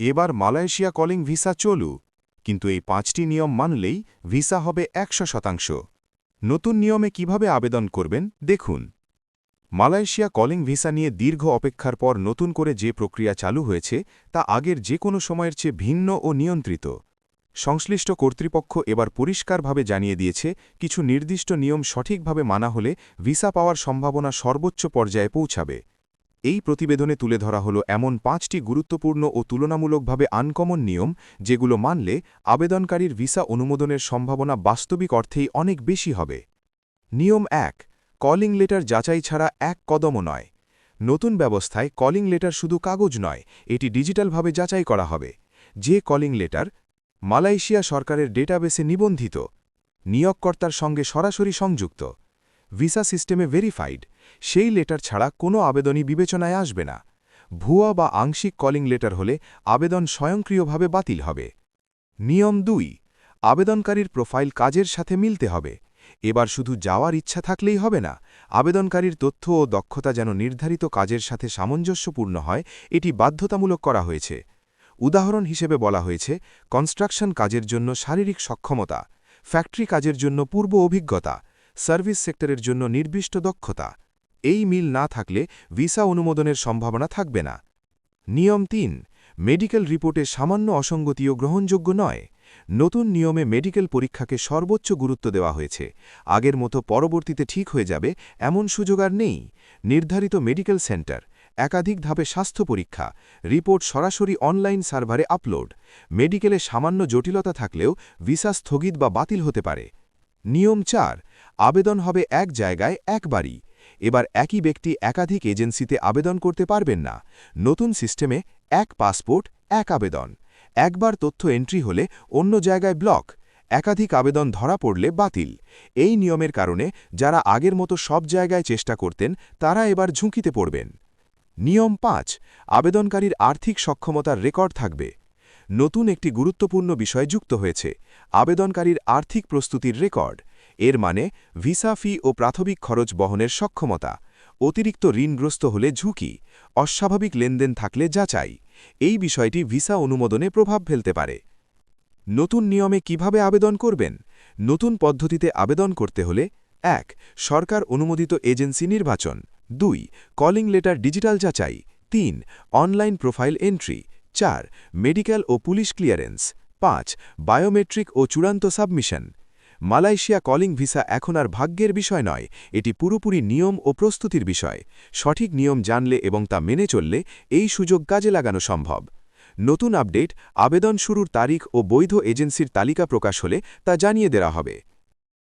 এবার Malaysia calling visa চলু কিন্তু এই পাঁচটি নিয়ম মানলেই ভিসা হবে একশো শতাংশ। নতুন নিয়মে কীভাবে আবেদন করবেন, দেখুন। মালয়েশিয়া কলিং ভিসা নিয়ে দীর্ঘ অপেক্ষার পর নতুন করে যে প্রক্রিয়া চালু হয়েছে, তা আগের যে কোনো সময়ের চেয়ে ভিন্ন ও নিয়ন্ত্রিত। সংশ্লিষ্ট কর্তৃপক্ষ এবার পরিষ্কারভাবে জানিয়ে দিয়েছে, কিছু নির্দিষ্ট নিয়ম সঠিকভাবে মানা হলে ভিসা পাওয়ার সম্ভাবনা সর্বোচ্চ পর্যায়ে পৌঁছাবে। এই প্রতিবেদনে তুলে ধরা হলো এমন পাঁচটি গুরুত্বপূর্ণ ও তুলনামূলকভাবে আনকমন নিয়ম, যেগুলো মানলে আবেদনকারীর ভিসা অনুমোদনের সম্ভাবনা বাস্তবিক অর্থেই অনেক বেশি হবে। নিয়ম এক, কলিং লেটার যাচাই ছাড়া এক কদমও নয়। নতুন ব্যবস্থায় কলিং লেটার শুধু কাগজ নয়, এটি ডিজিটালভাবে যাচাই করা হবে। যে কলিং লেটার মালয়েশিয়া সরকারের ডেটাবেসে নিবন্ধিত, নিয়োগকর্তার সঙ্গে সরাসরি সংযুক্ত। ভিসা সিস্টেমে ভেরিফাইড সেই লেটার ছাড়া কোনো আবেদনই বিবেচনায় আসবে না। ভুয়া বা আংশিক কলিং লেটার হলে আবেদন স্বয়ংক্রিয়ভাবে বাতিল হবে। নিয়ম দুই, আবেদনকারীর প্রোফাইল কাজের সাথে মিলতে হবে। এবার শুধু যাওয়ার ইচ্ছা থাকলেই হবে না, আবেদনকারীর তথ্য ও দক্ষতা যেন নির্ধারিত কাজের সাথে সামঞ্জস্যপূর্ণ হয়, এটি বাধ্যতামূলক করা হয়েছে। উদাহরণ হিসেবে বলা হয়েছে কনস্ট্রাকশন কাজের জন্য শারীরিক সক্ষমতা ফ্যাক্টরি কাজের জন্য পূর্ব অভিজ্ঞতা সার্ভিস সেক্টরের জন্য নির্দিষ্ট দক্ষতা। এই মিল না থাকলে ভিসা অনুমোদনের সম্ভাবনা থাকবে না। নিয়ম তিন, মেডিকেল রিপোর্টে সামান্য অসঙ্গতিও গ্রহণযোগ্য নয়। নতুন নিয়মে মেডিকেল পরীক্ষাকে সর্বোচ্চ গুরুত্ব দেওয়া হয়েছে। আগের মতো পরবর্তীতে ঠিক হয়ে যাবে এমন সুযোগ আর নেই। নির্ধারিত মেডিকেল সেন্টার, একাধিক ধাপে স্বাস্থ্য পরীক্ষা, রিপোর্ট সরাসরি অনলাইন সার্ভারে আপলোড। মেডিকেলে সামান্য জটিলতা থাকলেও ভিসা স্থগিত বা বাতিল হতে পারে। নিয়ম চার আবেদন হবে এক জায়গায় একবারই। এবার একই ব্যক্তি একাধিক এজেন্সিতে আবেদন করতে পারবেন না। নতুন সিস্টেমে এক পাসপোর্ট, এক আবেদন। একবার তথ্য এন্ট্রি হলে অন্য জায়গায় ব্লক। একাধিক আবেদন ধরা পড়লে বাতিল। এই নিয়মের কারণে যারা আগের মতো সব জায়গায় চেষ্টা করতেন, তারা এবার ঝুঁকিতে পড়বেন। নিয়ম পাঁচ, আবেদনকারীর আর্থিক সক্ষমতার রেকর্ড থাকবে। নতুন একটি গুরুত্বপূর্ণ বিষয় যুক্ত হয়েছে। আবেদনকারীর আর্থিক প্রস্তুতির রেকর্ড। এর মানে ভিসা ফি ও প্রাথমিক খরচ বহনের সক্ষমতা, অতিরিক্ত ঋণগ্রস্ত হলে ঝুঁকি, অস্বাভাবিক লেনদেন থাকলে যাচাই, এই বিষয়টি ভিসা অনুমোদনে প্রভাব ফেলতে পারে। নতুন নিয়মে কীভাবে আবেদন করবেন? নতুন পদ্ধতিতে আবেদন করতে হলে, এক, সরকার অনুমোদিত এজেন্সি নির্বাচন, দুই, কলিং লেটার ডিজিটাল যাচাই, তিন, অনলাইন প্রোফাইল এন্ট্রি, চার মেডিকেল ও পুলিশ ক্লিয়ারেন্স, পাঁচ, বায়োমেট্রিক ও চূড়ান্ত সাবমিশন মালয়েশিয়া কলিং ভিসা এখন আর ভাগ্যের বিষয় নয়, এটি পুরোপুরি নিয়ম ও প্রস্তুতির বিষয়। সঠিক নিয়ম জানলে এবং তা মেনে চললে এই সুযোগ কাজে লাগানো সম্ভব। নতুন আপডেট, আবেদন শুরুর তারিখ ও বৈধ এজেন্সির তালিকা প্রকাশ হলে তা জানিয়ে দেওয়া হবে।